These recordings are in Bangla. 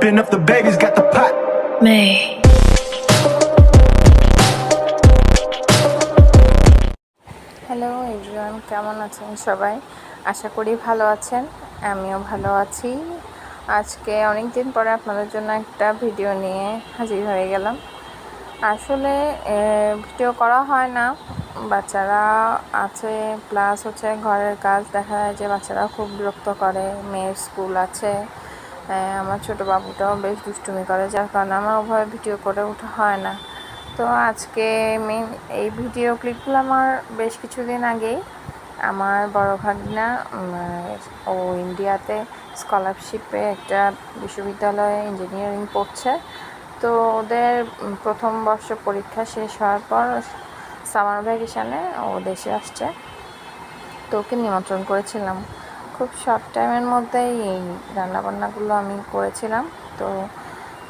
Dripping up the baby's got the pot. May. Hello everyone কেমন আছেন সবাই? আশা করি ভালো আছেন। আমিও ভালো আছি। আজকে অনেক দিন পরে আপনাদের জন্য একটা ভিডিও নিয়ে হাজির হয়ে গেলাম। আসলে ভিডিও করা হয় না। বাচ্চারা আছে প্লাস হচ্ছে ঘরের কাজ দেখা যায় যে বাচ্চারা খুব বিরক্ত করে। মেয়ের স্কুল আছে। আমার ছোটো বাবুটাও বেশ দুষ্টুমি করে, যার কারণে আমার ওভাবে ভিডিও করে ওঠা হয় না। তো আজকে আমি এই ভিডিও ক্লিপগুলো আমার বেশ কিছুদিন আগেই আমার বড় ভাগনা ও ইন্ডিয়াতে স্কলারশিপে একটা বিশ্ববিদ্যালয়ে ইঞ্জিনিয়ারিং পড়ছে। তো ওদের প্রথম বর্ষ পরীক্ষা শেষ হওয়ার পর সামার ভ্যাকেশানে ও দেশে আসছে। তো ওকে নিমন্ত্রণ করেছিলাম। খুব শর্ট টাইমের মধ্যেই এই রান্নাবান্নাগুলো আমি করেছিলাম। তো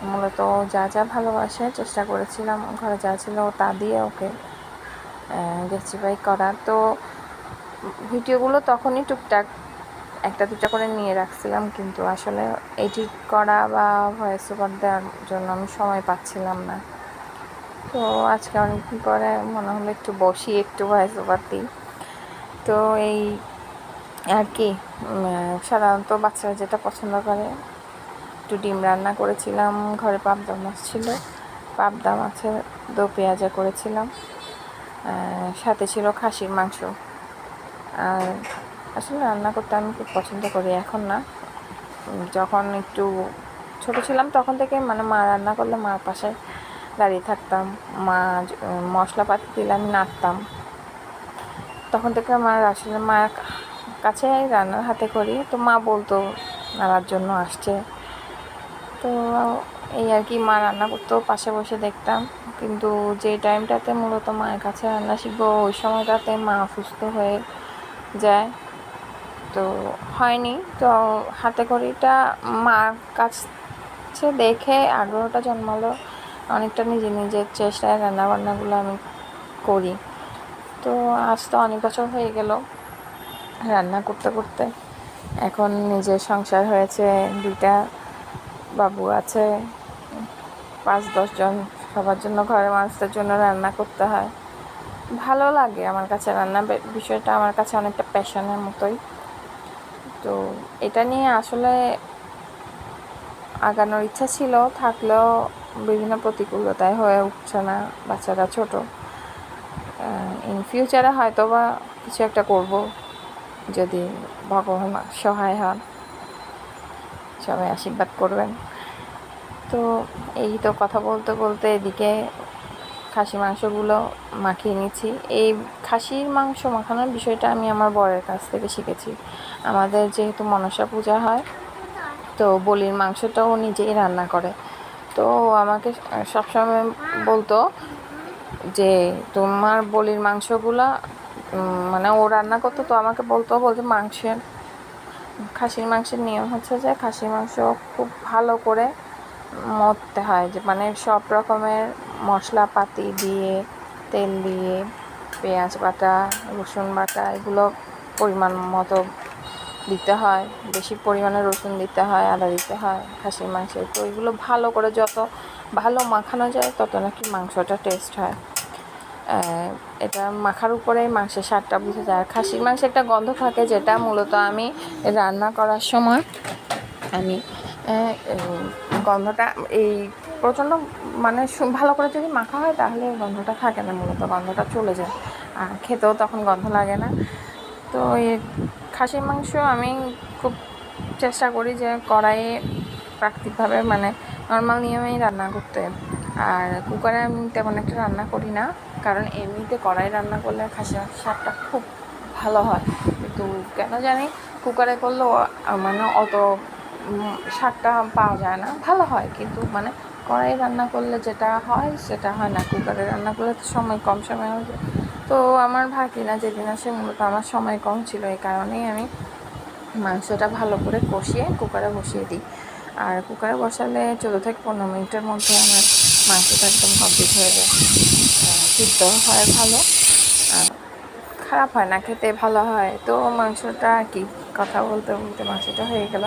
মূলত যা যা ভালোবাসে চেষ্টা করেছিলাম ঘরে যা ছিল তা দিয়ে ওকে রেসিপাই করা তো ভিডিওগুলো তখনই টুকটাক একটা দুটা করে নিয়ে রাখছিলাম, কিন্তু আসলে এডিট করা বা ভয়েস ওভার দেওয়ার জন্য আমি সময় পাচ্ছিলাম না। তো আজকে অনেকদিন পরে মনে হলো একটু বসি, একটু ভয়েস ওভার দিই। তো এই আর কি সাধারণত বাচ্চারা যেটা পছন্দ করে, একটু ডিম রান্না করেছিলাম, ঘরে পাবদা মাছ ছিল, পাবদা মাছের দো পেঁয়াজা করেছিলাম সাথে ছিল খাসির মাংস। আর আসলে রান্না করতে আমি খুব পছন্দ করি, এখন না। যখন একটু ছোট ছিলাম তখন থেকে মানে মা রান্না করলে মার পাশে দাঁড়িয়ে থাকতাম, মা মশলাপাতি দিলে আমি নাড়তাম। তখন থেকে আমার আসলে মায়ের কাছে রান্নার হাতে করি। তো মা বলতো নাড়ার জন্য আসছে। তো এই আর কি মা রান্না করতো, পাশে বসে দেখতাম। কিন্তু যে টাইমটাতে মূলত মায়ের কাছে রান্না শিখব, ওই সময়টাতে মা অসুস্থ হয়ে যায়। তো হয়নি। তো হাতে করিটা মার কাছে দেখে আগ্রহটা জন্মালো। অনেকটা নিজে নিজের চেষ্টায় রান্নাবান্নাগুলো আমি করি। তো আজ তো অনেক বছর হয়ে গেল। রান্না করতে করতে। এখন নিজের সংসার হয়েছে, দুইটা বাবু আছে। পাঁচ দশজন সবার জন্য ঘরের মানুষদের জন্য রান্না করতে হয়। ভালো লাগে আমার কাছে রান্না। বিষয়টা আমার কাছে অনেকটা প্যাশনের মতোই। তো এটা নিয়ে আসলে আগানোর ইচ্ছা ছিল, থাকলেও বিভিন্ন প্রতিকূলতায় হয়ে উঠছে না বাচ্চারা ছোট। ইন ফিউচারে হয়তো বা কিছু একটা করব। যদি ভগবান সহায় হন, সবাই আশীর্বাদ করবেন। তো এই তো কথা বলতে বলতে এদিকে খাসি মাংসগুলো মাখিয়ে নিচ্ছি। এই খাসির মাংস মাখানোর বিষয়টা আমি আমার বরের কাছ থেকে শিখেছি। আমাদের যেহেতু মনসা পূজা হয়, তো বলির মাংসটাও নিজেই রান্না করে। তো আমাকে সবসময় বলতো যে তোমার বলির মাংসগুলা মানে ও রান্না করতো তো আমাকে বলতো, বলতে মাংসের, খাসির মাংসের নিয়ম হচ্ছে যে খাসির মাংস খুব ভালো করে মরতে হয়, যে মানে সব রকমের মশলাপাতি দিয়ে, তেল দিয়ে, পেঁয়াজ বাটা, রসুন বাটা, এগুলো পরিমাণ মতো দিতে হয়, বেশি পরিমাণে রসুন দিতে হয়, আদা দিতে হয়, খাসির মাংসে তো এগুলো ভালো করে যত ভালো মাখানো যায়, তত নাকি মাংসটা টেস্ট হয়। এটা মাখার উপরে মাংসের স্বাদটা বুঝে যায়। আর খাসির মাংসে একটা গন্ধ থাকে যেটা মূলত আমি রান্না করার সময় আমি গন্ধটা, এই প্রচণ্ড মানে ভালো করে যদি মাখা হয় তাহলে গন্ধটা থাকে না মূলত, গন্ধটা চলে যায়। আর খেতেও তখন গন্ধ লাগে না। তো এই খাসির মাংস আমি খুব চেষ্টা করি যে কড়াইয়ে প্রাকৃতিকভাবে মানে নর্মাল নিয়মেই রান্না করতে। আর কুকারে আমি তেমন একটা রান্না করি না। কারণ এমনিতে কড়াই রান্না করলে খাসি মাংসের স্বাদটা খুব ভালো হয়। কিন্তু কেন জানি কুকারে করলেও মানে অত স্বাদটা পাওয়া যায় না। ভালো হয়, কিন্তু মানে কড়াই রান্না করলে যেটা হয়, সেটা হয় না। কুকারে রান্না করলে তো সময় কম, সময় হয়ে তো আমার ভাগিনা যেদিন আসে, মূলত আমার সময় কম ছিল, এই কারণেই আমি মাংসটা ভালো করে কষিয়ে কুকারে বসিয়ে দিই। আর কুকারে বসালে চোদ্দ থেকে পনেরো মিনিটের মধ্যে আমার মাংসটা একদম কমপ্লিট হয়ে যায়। সিদ্ধ হয় ভালো। খারাপ হয় না, খেতে ভালো হয়। তো মাংসটা আর কি, কথা বলতে বলতে মাংসটা হয়ে গেল।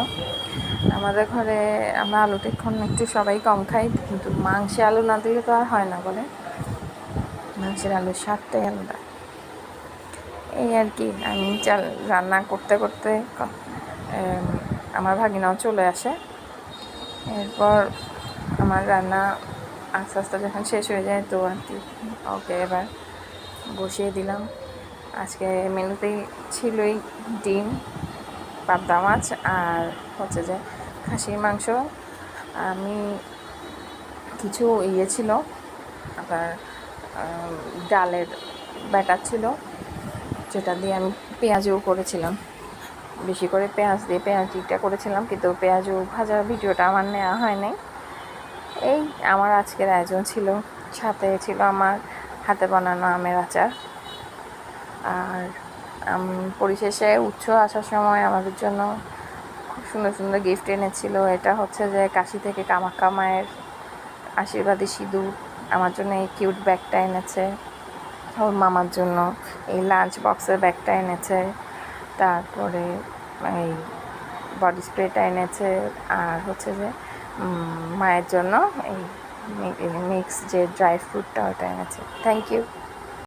আমাদের ঘরে, আমরা আলু টিক্ষণ একটু সবাই কম খাই, কিন্তু মাংসে আলু না দিলে তো আর হয় না বলে। মাংসের আলুর স্বাদটাই আলাদা। এই আর কি, আমি চাল রান্না করতে করতে আমার ভাগিনাও চলে আসে। এরপর আমার রান্না আস্তে আস্তে যখন শেষ হয়ে যায় তো আর কি। ওকে এবার বসিয়ে দিলাম। আজকে মেনুতেই ছিলই ডিম পাবদা মাছ আর হচ্ছে যে খাসির মাংস। আমি কিছু ইয়ে ছিল আম, ডালের ব্যাটার ছিল যেটা দিয়ে আমি পেঁয়াজও করেছিলাম। বেশি করে পেঁয়াজ দিয়ে পেঁয়াজিটা করেছিলাম কিন্তু পেঁয়াজও ভাজার ভিডিওটা আমার নেওয়া হয় নাই। এই আমার আজকের আয়োজন ছিল। সাথে ছিল আমার হাতে বানানো আমের আচার। আর পরিশেষে উৎস আসার সময় আমাদের জন্য খুব সুন্দর সুন্দর গিফট এনেছিল। এটা হচ্ছে যে কাশি থেকে কামাখ্যা মায়ের আশীর্বাদী সিঁদুর। আমার জন্য এই কিউট ব্যাগটা এনেছে। ওর মামার জন্য এই লাঞ্চ বক্সের ব্যাগটা এনেছে। তারপরে এই বডি স্প্রেটা এনেছে। আর হচ্ছে যে মায়ের জন্য এই মিক্স যে ড্রাই ফ্রুটটা ওটা এনেছে থ্যাংক ইউ